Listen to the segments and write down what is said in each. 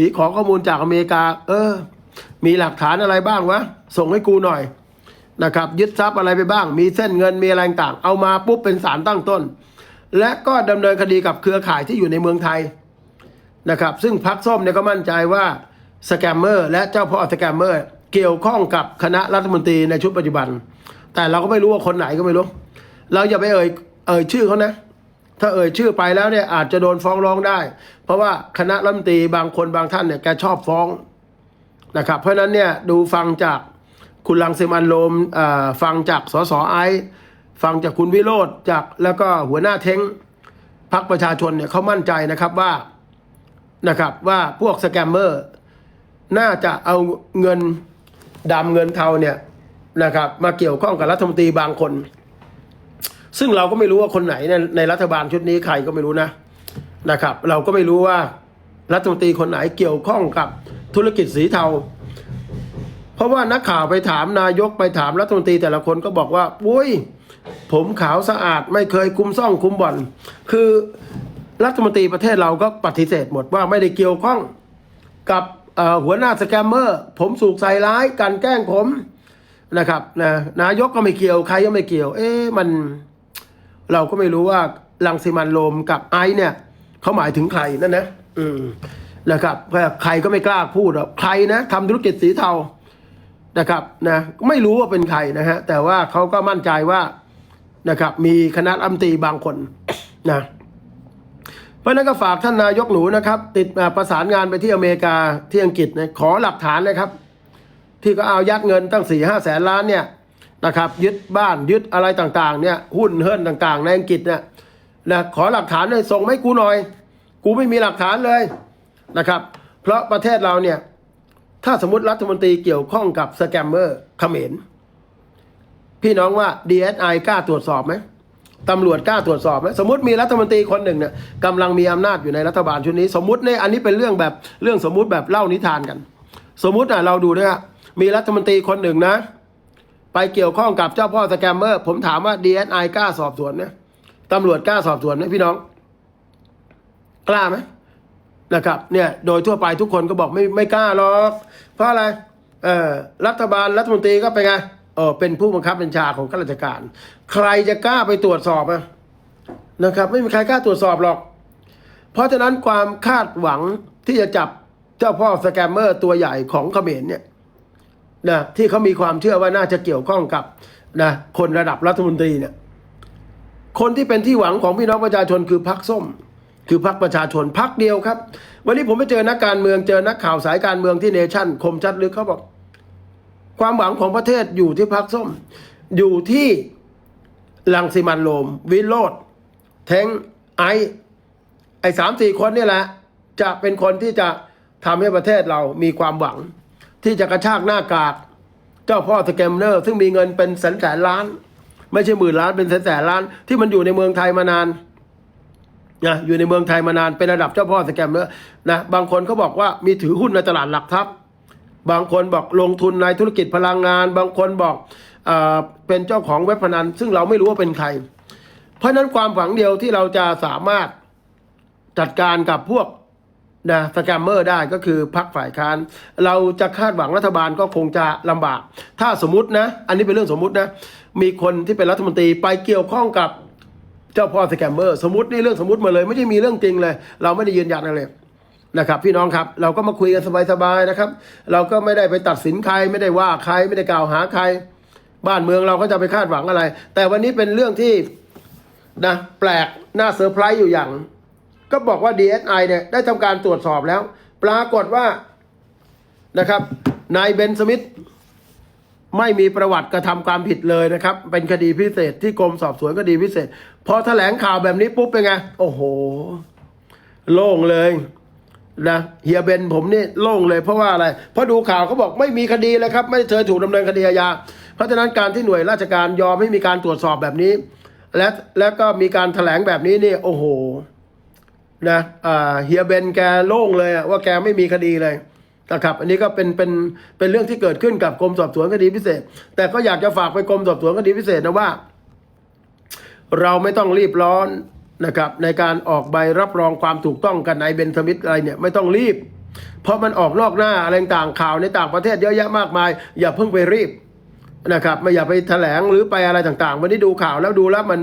สีขอข้อมูลจากอเมริกา เออ มีหลักฐานอะไรบ้างวะ ส่งให้กูหน่อยนะครับ ยึดทรัพย์อะไรไปบ้าง มีเส้นเงินมีอะไรต่าง เอามาปุ๊บเป็นสารตั้งต้น และก็ดำเนินคดีกับเครือข่ายที่อยู่ในเมืองไทยนะครับ ซึ่งพักส้มเนี่ยก็มั่นใจว่าสแกมเมอร์และเจ้าพ่อสแกมเมอร์เกี่ยวข้องกับคณะรัฐมนตรีในชุดปัจจุบัน แต่เราก็ไม่รู้ว่าคนไหนก็ไม่รู้ เราอย่าไปเอ่ยเอ่ยชื่อเขานะ ถ้าเอ่ยชื่อไปแล้วเนี่ยอาจจะโดนฟ้องร้องได้ เพราะว่าคณะรัฐมนตรีบางคนบางท่านเนี่ยแกชอบฟ้องนะครับ เพราะนั้นเนี่ยดูฟังจากคุณลังเซมันโรมฟังจากสสไอฟังจากคุณวิโรธจากแล้วก็หัวหน้าเท้งพักประชาชนเนี่ยเขามั่นใจนะครับว่านะครับว่าพวกสแกมเมอร์น่าจะเอาเงินดำเงินเทาเนี่ยนะครับมาเกี่ยวข้องกับรัฐมนตรีบางคน ซึ่งเราก็ไม่รู้ว่าคนไหนในในรัฐบาลชุดนี้ใครก็ไม่รู้นะ นะครับ เราก็ไม่รู้ว่ารัฐมนตรีคนไหนเกี่ยวข้องกับธุรกิจสีเทา เพราะว่านักข่าวไปถามนายกไปถามรัฐมนตรีแต่ละคนก็บอกว่าอุ้ย ผมขาวสะอาดไม่เคยคุมซ่องคุมบ่อน คือรัฐมนตรีประเทศเราก็ปฏิเสธหมดว่าไม่ได้เกี่ยวข้องกับหัวหน้าสแกมเมอร์ ผมสูกใส่ร้ายกลันแกล้งผมนะครับนะนายกก็ไม่เกี่ยวใครก็ไม่เกี่ยว เอ๊ะมันเราก็ไม่รู้ว่าลังสิมันโรมกับไอซ์เนี่ย เขาหมายถึงใครนั่นนะอืมนะครับใครก็ไม่กล้าพูดหรอกใครนะทำธุรกิจสีเทานะครับนะไม่รู้ว่าเป็นใครนะฮะแต่ว่าเขาก็มั่นใจว่านะครับ มีคณะรัมตีบางคนนะเพราะนั้นก็ฝากท่านนายกหนูนะครับ ติดประสานงานไปที่อเมริกาที่อังกฤษนะขอหลักฐานเลยครับ ที่ก็เอายัดเงินตั้งสี่ห้าแสนล้านเนี่ยนะครับ ยึดบ้านยึดอะไรต่างๆเนี่ยหุ้นเฮิรนต่างๆ ในอังกฤษเนี่ย นะขอหลักฐานเลยส่งให้กูหน่อย กูไม่มีหลักฐานเลยนะครับ เพราะประเทศเราเนี่ย ถ้าสมมติรัฐมนตรีเกี่ยวข้องกับสแกมเมอร์เขมรพี่น้องว่า DSI กล้าตรวจสอบไหมตำรวจกล้าตรวจสอบไหมสมมติมีรัฐมนตรีคนหนึ่งเนี่ยกำลังมีอำนาจอยู่ในรัฐบาลชุดนี้ สมมติเนี่ยอันนี้เป็นเรื่องแบบเรื่องสมมติแบบเล่านิทานกัน สมมติอะเราดูนะฮะมีรัฐมนตรีคนหนึ่งนะ ไปเกี่ยวข้องกับเจ้าพ่อสแกมเมอร์ ผมถามว่า DSI กล้าสอบสวนไหม ตำรวจกล้าสอบสวนไหมพี่น้อง กล้าไหมนะครับ เนี่ย โดยทั่วไปทุกคนก็บอกไม่ไม่กล้าหรอกเพราะอะไรเออรัฐบาลรัฐมนตรีก็เป็นไงเออเป็นผู้บังคับบัญชาของข้าราชการ ใครจะกล้าไปตรวจสอบอะนะครับ ไม่มีใครกล้าตรวจสอบหรอก เพราะฉะนั้นความคาดหวังที่จะจับเจ้าพ่อสแกมเมอร์ตัวใหญ่ของเขมรเนี่ยนะที่เขามีความเชื่อว่าน่าจะเกี่ยวข้องกับนะคนระดับรัฐมนตรีเนี่ย คนที่เป็นที่หวังของพี่น้องประชาชนคือพรรคส้ม คือพรรคประชาชนพรรคเดียวครับ วันนี้ผมไปเจอนักการเมืองเจอนักข่าวสายการเมืองที่เนชั่น คมชัดลึกเขาบอก ความหวังของประเทศอยู่ที่พรรคส้ม อยู่ที่ลังสิมันโรมวิโรธเทงไอไอสามสี่คนนี่แหละ จะเป็นคนที่จะทำให้ประเทศเรามีความหวัง ที่จะกระชากหน้ากาก เจ้าพ่อสแกมเนอร์ ซึ่งมีเงินเป็นแสนแสนล้าน ไม่ใช่หมื่นล้านเป็นแสนแสนล้านที่มันอยู่ในเมืองไทยมานานนะอยู่ในเมืองไทยมานานเป็นระดับเจ้าพ่อสแกมเนอร์นะบางคนเขาบอกว่ามีถือหุ้นในตลาดหลักทรัพย์ บางคนบอกลงทุนในธุรกิจพลังงาน บางคนบอกเอเป็นเจ้าของเว็บพนัน ซึ่งเราไม่รู้ว่าเป็นใคร เพราะฉะนั้นความหวังเดียวที่เราจะสามารถจัดการกับพวก นะสแกมเมอร์ได้ก็คือพักฝ่ายค้าน เราจะคาดหวังรัฐบาลก็คงจะลำบาก ถ้าสมมตินะ อันนี้เป็นเรื่องสมมตินะ มีคนที่เป็นรัฐมนตรีไปเกี่ยวข้องกับเจ้าพ่อสแกมเมอร์ สมมตินี่เรื่องสมมติมาเลย ไม่ใช่มีเรื่องจริงเลย เราไม่ได้ยืนยันอะไรเลยนะครับพี่น้องครับเราก็มาคุยกันสบายๆนะครับ เราก็ไม่ได้ไปตัดสินใครไม่ได้ว่าใครไม่ได้กล่าวหาใคร บ้านเมืองเราก็จะไปคาดหวังอะไร แต่วันนี้เป็นเรื่องที่นะแปลกน่าเซอร์ไพรส์อยู่อย่าง ก็บอกว่า DSI เนี่ยได้ทำการตรวจสอบแล้ว ปรากฏว่านะครับนายเบนสมิธไม่มีประวัติกระทำความผิดเลยนะครับ เป็นคดีพิเศษที่กรมสอบสวนคดีพิเศษ พอแถลงข่าวแบบนี้ปุ๊บเป็นไง โอ้โห โล่งเลยนะเฮียเบนผมนี่โล่งเลยเพราะว่าอะไร เพราะดูข่าวเขาบอกไม่มีคดีเลยครับ ไม่เคยถูกดำเนินคดีอาญาเพราะฉะนั้นการที่หน่วยราชการยอมให้มีการตรวจสอบแบบนี้ และแล้วก็มีการแถลงแบบนี้นี่โอ้โห นะเฮียเบนแกโล่งเลยว่าแกไม่มีคดีเลยนะครับอันนี้ก็เป็นเป็นเป็นเรื่องที่เกิดขึ้นกับกรมสอบสวนคดีพิเศษ แต่ก็อยากจะฝากไปกรมสอบสวนคดีพิเศษนะว่า เราไม่ต้องรีบร้อนนะครับในการออกใบรับรองความถูกต้องกันนายเบนสมิธอะไรเนี่ยไม่ต้องรีบ เพราะมันออกนอกหน้าอะไรต่างข่าวในต่างประเทศเยอะแยะมากมาย อย่าเพิ่งไปรีบนะครับไม่อย่าไปแถลงหรือไปอะไรต่างๆ วันนี้ดูข่าวแล้วดูแล้วมัน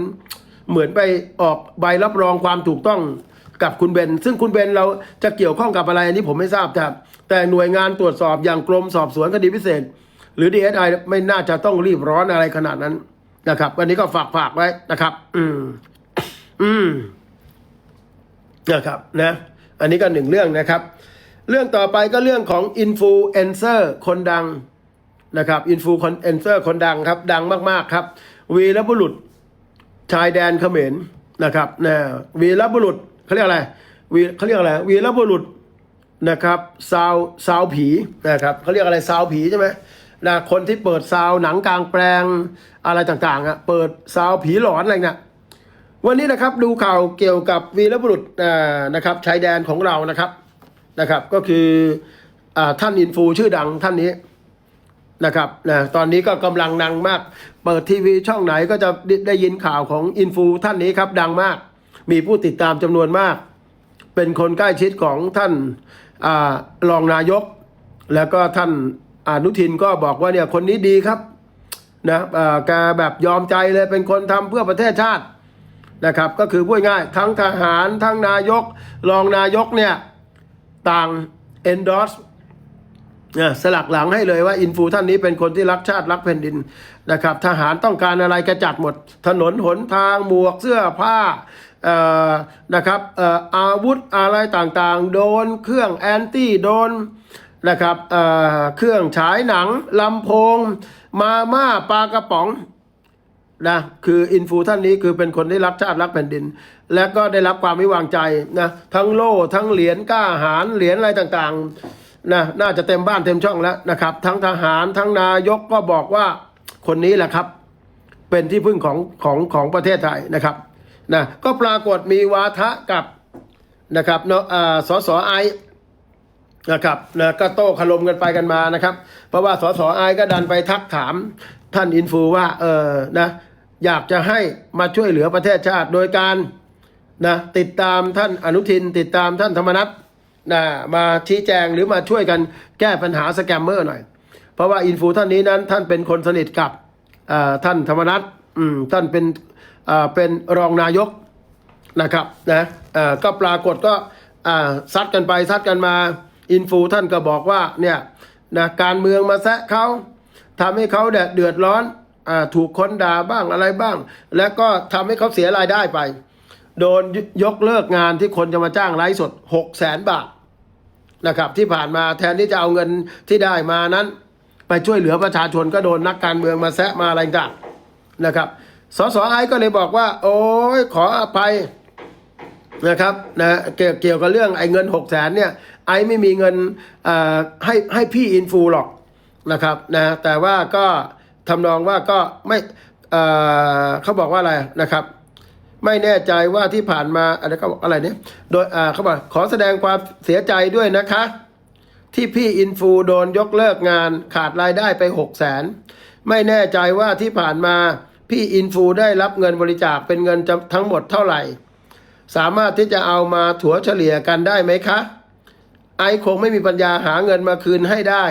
เหมือนไปออกใบรับรองความถูกต้อง กับคุณเบน ซึ่งคุณเบนเราจะเกี่ยวข้องกับอะไรอันนี้ผมไม่ทราบครับแต่หน่วยงานตรวจสอบอย่างกรมสอบสวนคดีพิเศษ หรือ DSI ไม่น่าจะต้องรีบร้อนอะไรขนาดนั้นนะครับวันนี้ก็ฝากฝากไว้นะครับ อืม อืมนะครับนะ อันนี้ก็หนึ่งเรื่องนะครับ เรื่องต่อไปก็เรื่องของอินฟลูเอนเซอร์คนดังนะครับอินฟลูเอนเซอร์คนดังครับ ดังมาก ๆ ครับ วีรบุรุษชายแดนเขมรนะครับนะวีรบุรุษ เขาเรียกอะไรวีเขาเรียกอะไรวีรบุรุษนะครับซาวซาวผีนะครับเขาเรียกอะไรซาวผีใช่ไหมนะคนที่เปิดซาวหนังกลางแปลงอะไรต่างๆอะเปิดซาวผีหลอนอะไรเนี่ยวันนี้นะครับดูข่าวเกี่ยวกับวีรบุรุษนะครับชายแดนของเรานะครับนะครับ ก็คืออท่านอินฟูชื่อดังท่านนี้นะครับนะตอนนี้ก็กำลังดังมาก เปิดทีวีช่องไหนก็จะได้ยินข่าวของอินฟูท่านนี้ครับดังมาก มีผู้ติดตามจำนวนมาก เป็นคนใกล้ชิดของท่านอรองนายก แล้วก็ท่านอนุทินก็บอกว่าเนี่ยคนนี้ดีครับนะแกแบบยอมใจเลยเป็นคนทำเพื่อประเทศชาตินะครับ ก็คือพูดง่ายทั้งทหารทั้งนายก รองนายกเนี่ยต่าง endorse เนี่ยสลักหลังให้เลยว่าอินฟูท่านนี้เป็นคนที่รักชาติรักแผ่นดินนะครับ ทหารต้องการอะไรกระจัดหมด ถนนหนทางหมวกเสื้อผ้า นะครับอาวุธอะไรต่างๆ โดนเครื่องแอนตี้โดนนะครับเเครื่องฉายหนังลำโพง มาม่าปลากระป๋องนะคืออินฟูท่านนี้คือเป็นคนที่รักชาติรักแผ่นดิน และก็ได้รับความไว้วางใจนะทั้งโล่ทั้งเหรียญก้าหารเหรียญอะไรต่างๆนะน่าจะเต็มบ้านเต็มช่องแล้วนะครับ ทั้งทหารทั้งนายกก็บอกว่าคนนี้แหละครับ เป็นที่พึ่งของของของประเทศไทยนะครับ นะก็ปรากฏมีวาทะกับนะครับเนาะอ่าสสไอนะครับนะก็โต้ขลมกันไปกันมานะครับ เพราะว่าสสไอก็ดันไปทักถามท่านอินฟูว่าเออนะอยากจะให้มาช่วยเหลือประเทศชาติโดยการนะติดตามท่านอนุทิน ติดตามท่านธรรมนัฐนะมาชี้แจงหรือมาช่วยกันแก้ปัญหาสแกมเมอร์หน่อย เพราะว่าอินฟูท่านนี้นั้นท่านเป็นคนสนิทกับท่านธรรมนัฐท่านเป็น เป็นรองนายกนะครับนะก็ปรากฏก็ซัดกันไปซัดกันมาอินฟูท่านก็บอกว่าเนี่ยนะการเมืองมาแซะเขาทำให้เขาเดือดร้อนอถูกคนด่าบ้างอะไรบ้าง แล้วก็ทำให้เขาเสียรายได้ไป โดนยกเลิกงานที่คนจะมาจ้างไลฟ์สด6 0แสนบาทนะครับที่ผ่านมาแทนที่จะเอาเงินที่ได้มานั้น ไปช่วยเหลือประชาชนก็โดนนักการเมืองมาแซะมาอะไรต่างนะครับ สสไอก็เลยบอกว่า โอ้ยขออภัยนะครับนะเกี่ยวเกี่ยวกับเรื่องไอ้เงินหกแสนเนี่ยไอไม่มีเงินให้ให้พี่อินฟูหรอกนะครับนะแต่ว่าก็ทำนองว่าก็ไม่เขาบอกว่าอะไรนะครับ ไม่แน่ใจว่าที่ผ่านมาอะไรเขาบอกอะไรเนี่ยโดยเขาบอกขอแสดงความเสียใจด้วยนะคะ ที่พี่อินฟูโดนยกเลิกงานขาดรายได้ไปหกแสนไม่แน่ใจว่าที่ผ่านมา พี่อินฟูได้รับเงินบริจาคเป็นเงินจทั้งหมดเท่าไหร่ สามารถที่จะเอามาถัวเฉลี่ยกันได้ไหมคะ ไอคงไม่มีปัญญาหาเงินมาคืนให้ได้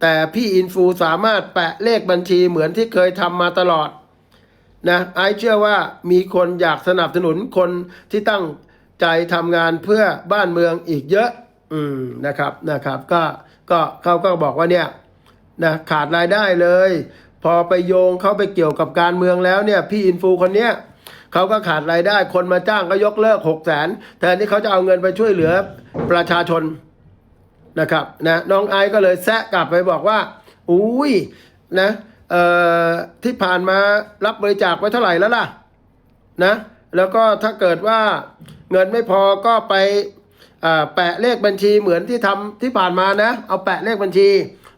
แต่พี่อินฟูสามารถแปะเลขบัญชีเหมือนที่เคยทำมาตลอดนะไอเชื่อว่ามีคนอยากสนับสนุนคนที่ตั้งใจทำงานเพื่อบ้านเมืองอีกเยอะ อืมนะครับนะครับ ก็ก็เขาก็บอกว่าเนี่ยนะขาดรายได้เลย พอไปโยงเขาไปเกี่ยวกับการเมืองแล้วเนี่ย พี่อินฟูคนเนี้ยเขาก็ขาดรายได้คนมาจ้างก็ยกเลิกหกแสนแทนที่เขาจะเอาเงินไปช่วยเหลือประชาชนนะครับนะน้องไอก็เลยแซะกลับไปบอกว่า อุ้ยนะเอ่อที่ผ่านมารับบริจาคไว้เท่าไหร่แล้วล่ะนะแล้วก็ถ้าเกิดว่าเงินไม่พอก็ไปแปะเลขบัญชีเหมือนที่ทำที่ผ่านมานะ เอาแปะเลขบัญชี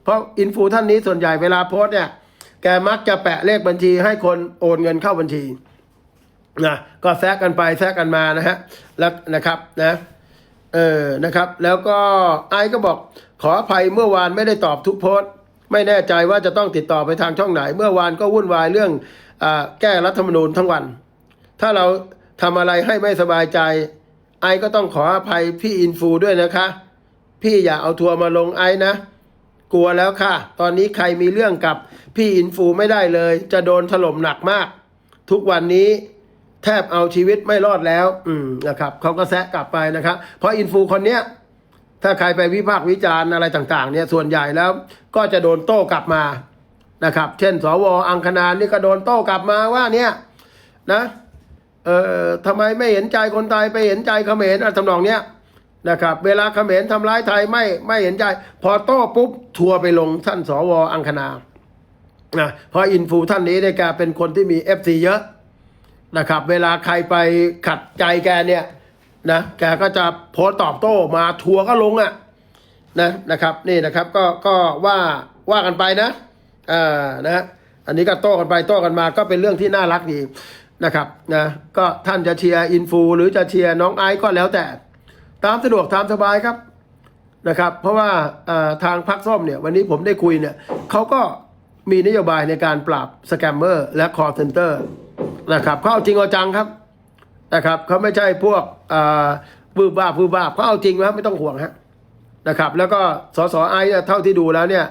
เพราะอินฟูท่านนี้ส่วนใหญ่เวลาโพสเนี่ย แกมักจะแปะเลขบัญชีให้คนโอนเงินเข้าบัญชีนะก็แซะกันไปแซะกันมานะฮะแล้วนะครับนะเออนะครับ แล้วก็ไอซ์ก็บอกขออภัยเมื่อวานไม่ได้ตอบทุกโพสต์ไม่แน่ใจว่าจะต้องติดต่อไปทางช่องไหน เมื่อวานก็วุ่นวายเรื่องอแก้รัฐธรรมนูญทั้งวัน ถ้าเราทำอะไรให้ไม่สบายใจ ไอซ์ก็ต้องขออภัยพี่อินฟูด้วยนะคะ พี่อย่าเอาทัวร์มาลงไอ้นะ กลัวแล้วค่ะ ตอนนี้ใครมีเรื่องกับพี่อินฟูไม่ได้เลย จะโดนถล่มหนักมาก ทุกวันนี้แทบเอาชีวิตไม่รอดแล้ว อืมนะครับเขาก็แซะกลับไปนะครับ เพราะอินฟูคนเนี้ยถ้าใครไปวิพากษ์วิจารณ์อะไรต่าง ๆ เนี่ยส่วนใหญ่แล้วก็จะโดนโต้กลับมานะครับ เช่น สวอังคณานี่ก็โดนโต้กลับมาว่าเนี่ยนะเอ่อทำไมไม่เห็นใจคนไทยไปเห็นใจเขมรอะไรทำนองเนี้ย นะครับ เวลาเขมรทำร้ายไทยไม่ไม่เห็นใจ พอโต้ปุ๊บ ทัวไปลงท่านสวอังคณานะเพราะอินฟูท่านนี้ได้แกเป็นคนที่มีเอฟซีเยอะนะครับ เวลาใครไปขัดใจแกเนี่ยนะแกก็จะโพสต์ตอบโต้มาทัวก็ลงอะนะนะครับนี่นะครับก็ก็ว่าว่ากันไปนะอ่านะอันนี้ก็โต้กันไปโต้กันมาก็เป็นเรื่องที่น่ารักดีนะครับนะก็ท่านจะเชียร์อินฟูหรือจะเชียร์น้องไอซ์ก็แล้วแต่ ตามสะดวกตามสบายครับนะครับ เพราะว่าทางพักส้มเนี่ยวันนี้ผมได้คุยเนี่ยเขาก็มีนโยบายในการปราบสแกมเมอร์และคอร์เซนเตอร์นะครับเขาเอาจริงเอาจังครับนะครับเขาไม่ใช่พวกเอ่อบืบบ้าบืบบ้าเขาเอาจริงนะไม่ต้องห่วงฮะนะครับ แล้วก็สสไอเนี่ยเท่าที่ดูแล้วเนี่ย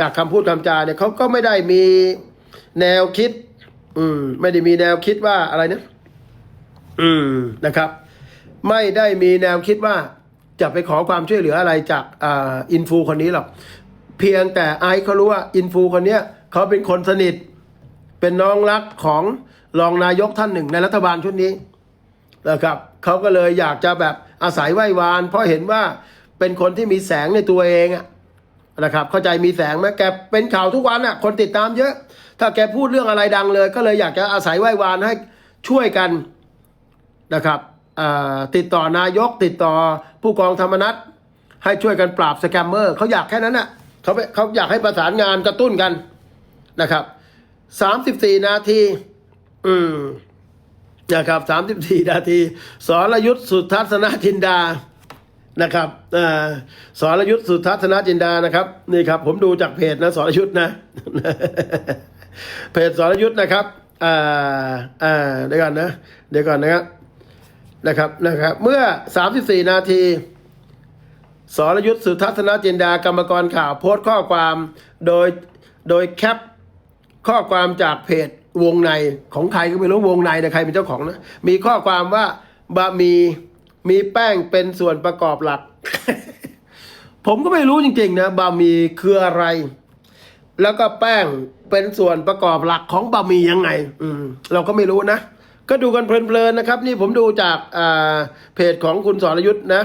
จากคำพูดคำจาเนี่ยเขาก็ไม่ได้มีแนวคิด อืม ไม่ได้มีแนวคิดว่าอะไรนะอืมนะครับ ไม่ได้มีแนวคิดว่าจะไปขอความช่วยเหลืออะไรจากอินฟูคนนี้หรอก เพียงแต่ไอซ์เขารู้ว่าอินฟูคนนี้เขาเป็นคนสนิท เป็นน้องรักของรองนายกท่านหนึ่งในรัฐบาลชุดนี้นะครับเขาก็เลยอยากจะแบบอาศัยไหว้วาน เพราะเห็นว่าเป็นคนที่มีแสงในตัวเองนะครับ เข้าใจมีแสงไหมแกเป็นข่าวทุกวันอะคนติดตามเยอะ ถ้าแกพูดเรื่องอะไรดังเลย ก็เลยอยากจะอาศัยไหว้วานให้ช่วยกันนะครับ ติดต่อนายกติดต่อผู้กองธรรมนัฐให้ช่วยกันปราบสแกมเมอร์เขาอยากแค่นั้นน่ะเขาเขาอยากให้ประสานงานกระตุ้นกันนะครับสามสิบสี่นาที อืมนะครับสามสิบสี่นาที สรยุทธสุทัศนจินดานะครับอ่าสรยุทธสุทัศนจินดานะครับ นี่ครับ ผมดูจากเพจนะสรยุทธนะ เพจสรยุทธนะครับอ่าอ่าเดี๋ยวก่อนนะ เดี๋ยวก่อนนะครับ นะครับนะครับ เมื่อ 34 นาทีสรยุทธสุทัศนจินดากรรมกรข่าวโพสต์ข้อความโดยโดยแคปข้อความจากเพจวงในของใครก็ไม่รู้วงในนะใครเป็นเจ้าของนะ มีข้อความว่าบะหมีมีแป้งเป็นส่วนประกอบหลัก ผมก็ไม่รู้จริงๆนะบะหมี่คืออะไร แล้วก็แป้งเป็นส่วนประกอบหลักของบะหมี่ยังไง อืม เราก็ไม่รู้นะ ก็ดูกันเพลินๆนะครับ นี่ผมดูจากอ่าเพจของคุณสรยุทธ์นะ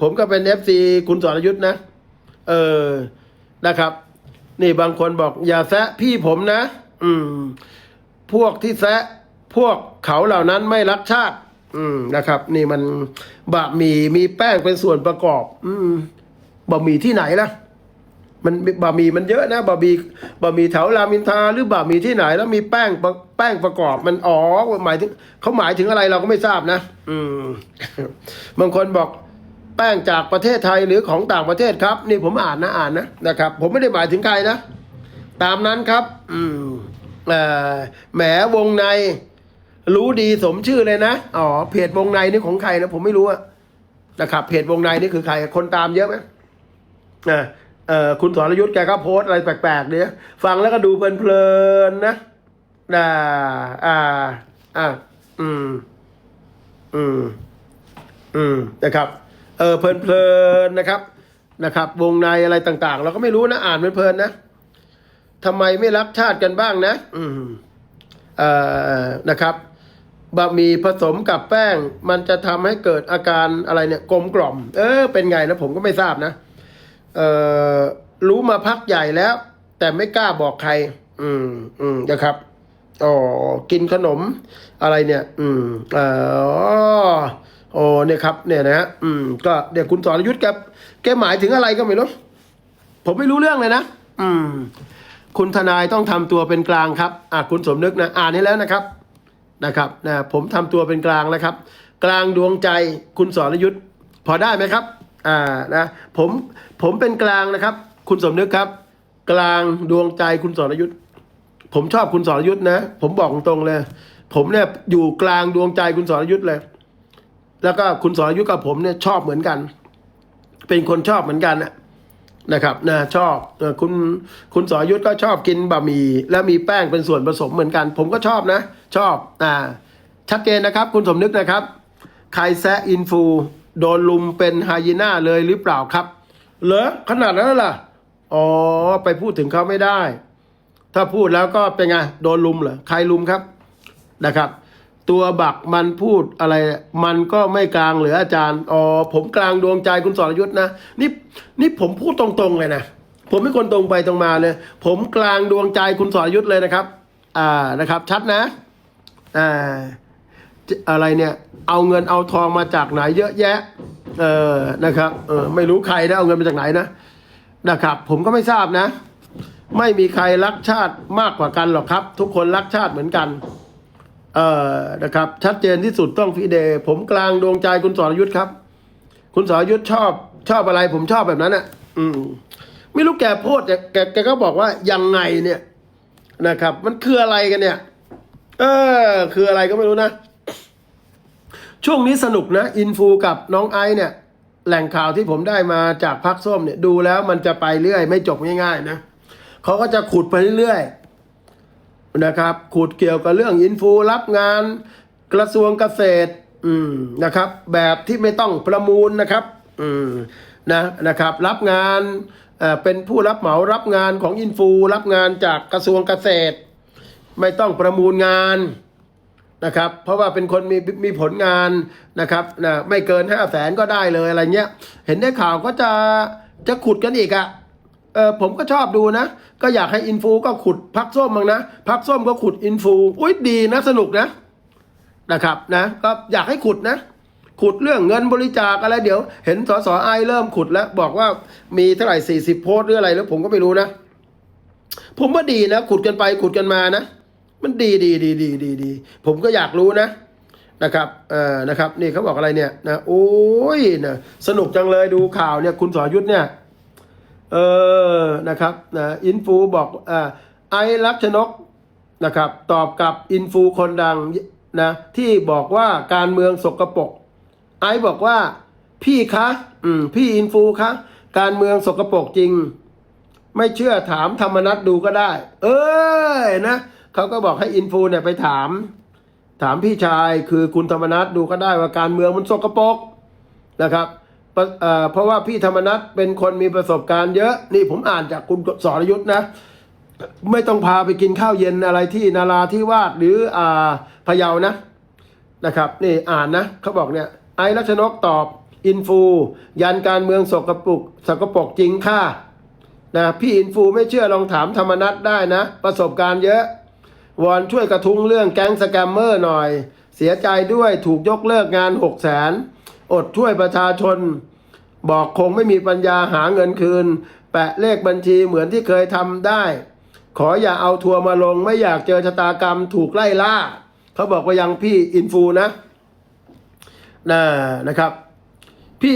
ผมก็เป็นเอฟซีคุณสรยุทธ์นะ เออนะครับ นี่บางคนบอกอย่าแซะพี่ผมนะ อืม พวกที่แซะพวกเขาเหล่านั้นไม่รักชาติ อืมนะครับ นี่มันบะหมี่มีแป้งเป็นส่วนประกอบ อืมบะหมี่ที่ไหนล่ะ มันบะหมี่มันเยอะนะบะหมี่บะหมี่แถวรามอินทราหรือบะหมี่ที่ไหน แล้วมีแป้งแป้งประกอบมันอ๋อหมายถึงเขาหมายถึงอะไรเราก็ไม่ทราบนะ อืมบางคนบอกแป้งจากประเทศไทยหรือของต่างประเทศครับ นี่ผมอ่านนะอ่านนะนะครับ ผมไม่ได้หมายถึงใครนะตามนั้นครับ อืมแหมวงใน รู้ดีสมชื่อเลยนะอ๋อเพจวงในนี่ของใครนะผมไม่รู้อะนะครับเพจวงในนี่คือใครคนตามเยอะไหมอ่า เอ่อคุณสรยุทธ์แกก็โพสต์อะไรแปลกๆเนี่ยฟังแล้วก็ดูเพลินๆนะอ่าอ่าอ่าอืม อืม อืมนะครับ เออเพลินๆนะครับ นะครับ วงในอะไรต่าง ๆ เราก็ไม่รู้นะ อ่านเพลินๆนะทำไมไม่รักชาติกันบ้างนะ อืมเอ่อนะครับบะหมี่ผสมกับแป้ง มันจะทำให้เกิดอาการอะไรเนี่ยกลมกล่อม เออ เป็นไงนะผมก็ไม่ทราบนะ รู้มาพักใหญ่แล้ว แต่ไม่กล้าบอกใคร อืมอืมนะครับอ๋อกินขนมอะไรเนี่ย อืมอ่อโอ้เนี่ยครับ เนี่ยนะฮะอืม ก็เดี๋ยวคุณสรยุทธ์แกแกหมายถึงอะไรก็ไม่รู้ผมไม่รู้เรื่องเลยนะอืม คุณทนายต้องทำตัวเป็นกลางครับอะคุณสมนึกนะ อ่านให้แล้วนะครับ นะครับนะผมทำตัวเป็นกลางนะครับ กลางดวงใจคุณสรยุทธ์พอได้ไหมครับ อ่านะผมผมเป็นกลางนะครับ คุณสมนึกครับ กลางดวงใจคุณสรยุทธ์ผมชอบคุณสรยุทธ์นะ ผมบอกตรงๆเลย ผมเนี่ยอยู่กลางดวงใจคุณสรยุทธ์เลย แล้วก็คุณสรยุทธ์กับผมเนี่ยชอบเหมือนกัน เป็นคนชอบเหมือนกันนะนะครับนะชอบคุณคุณสอยุทธก็ชอบกินบะหมี่แล้วมีแป้งเป็นส่วนผสมเหมือนกัน ผมก็ชอบนะ ชอบอ่าชัดเจนนะครับ คุณสมนึกนะครับ ใครแซะอินฟู โดนลุมเป็นไฮยีน่าเลยหรือเปล่าครับ เหรอขนาดนั้นล่ะ อ๋อ ไปพูดถึงเขาไม่ได้ ถ้าพูดแล้วก็เป็นไง โดนลุมเหรอ ใครลุมครับ นะครับ ตัวบักมันพูดอะไร มันก็ไม่กลางเหรืออาจารย์ อ๋อ ผมกลางดวงใจคุณสรยุทธ์นะ นี่ นี่ผมพูดตรงๆเลยนะ ผมไม่คนตรงไปตรงมาเลย ผมกลางดวงใจคุณสรยุทธ์เลยนะครับ อ่า นะครับ ชัดนะ อ่า อะไรเนี่ย เอาเงินเอาทองมาจากไหนเยอะแยะ เออนะครับ เออไม่รู้ใครนะเอาเงินมาจากไหนนะนะครับ ผมก็ไม่ทราบนะ ไม่มีใครรักชาติมากกว่ากันหรอกครับ ทุกคนรักชาติเหมือนกัน เออนะครับ ชัดเจนที่สุดต้องฟีเดย์ผมกลางดวงใจคุณสรยุทธครับ คุณสรยุทธชอบ ชอบอะไร ผมชอบแบบนั้นอะ อืมไม่รู้แกพูดแกแกแกก็บอกว่ายังไงเนี่ยนะครับ มันคืออะไรกันเนี่ย เออ คืออะไรก็ไม่รู้นะ ช่วงนี้สนุกนะ อินฟูกับน้องไอเนี่ย แหล่งข่าวที่ผมได้มาจากพักส้มเนี่ย ดูแล้วมันจะไปเรื่อย ไม่จบง่ายๆนะเขาก็จะขุดไปเรื่อยๆนะครับ ขุดเกี่ยวกับเรื่องอินฟูรับงาน กระทรวงเกษตร อืมนะครับ แบบที่ไม่ต้องประมูลนะครับ อืมนะนะครับ รับงานเอ่อเป็นผู้รับเหมารับงานของอินฟู รับงานจากกระทรวงเกษตร ไม่ต้องประมูลงาน นะครับ เพราะว่าเป็นคนมีมีผลงานนะครับนะไม่เกินห้าแสนก็ได้เลยอะไรเงี้ย เห็นได้ข่าวก็จะจะขุดกันอีกอะ่ะเออผมก็ชอบดูนะ ก็อยากให้อินฟูก็ขุดพักส้มบ้างนะพักส้มก็ขุดอินฟูอุ้ยดีนะสนุกนะนะครับนะก็อยากให้ขุดนะ ขุดเรื่องเงินบริจาคอะไรเดี๋ยว เห็นสสไอเริ่มขุดแล้ว บอกว่ามีเท่าไหร่สี่สิบโพสต์หรืออะไรแล้วผมก็ไม่รู้นะ ผมว่าดีนะ ขุดกันไปขุดกันมานะ มันดีดีดีดีดีดีผมก็อยากรู้นะนะครับเอ่อนะครับ นี่เขาบอกอะไรเนี่ยนะโอ้ยนะสนุกจังเลยดูข่าวเนี่ยคุณสรยุทธ์เนี่ยเออนะครับนะอินฟูบอกอ่าไอรักชนกนะครับ ตอบกับอินฟูคนดังนะที่บอกว่าการเมืองสกปรกไอบอกว่าพี่คะอืมพี่อินฟูคะการเมืองสกปรกจริง ไม่เชื่อถามธรรมนัตดูก็ได้ เอ้ยนะ เขาก็บอกให้อินฟูเนี่ยไปถาม ถามพี่ชายคือคุณธรรมนัตดูก็ได้ว่าการเมืองมันสกปรกนะครับเพราะเพราะว่าพี่ธรรมนัตเป็นคนมีประสบการณ์เยอะ นี่ผมอ่านจากคุณสรยุทธ์นะ ไม่ต้องพาไปกินข้าวเย็นอะไรที่นาราที่วาดหรืออ่าพะเยานะนะครับ นี่อ่านนะเขาบอกเนี่ยไอ้รัชนกตอบอินฟูยันการเมืองสกปรกสกปรกจริงค่ะนะพี่อินฟูไม่เชื่อลองถามธรรมนัตได้นะ ประสบการณ์เยอะ วอนช่วยกระทุ้งเรื่องแก๊งสแกมเมอร์หน่อย เสียใจด้วยถูกยกเลิกงานหกแสนอดช่วยประชาชน บอกคงไม่มีปัญญาหาเงินคืน แปะเลขบัญชีเหมือนที่เคยทำได้ ขออย่าเอาทัวร์มาลงไม่อยากเจอชะตากรรมถูกไล่ล่า เขาบอกว่ายังพี่อินฟูนะนะนะครับ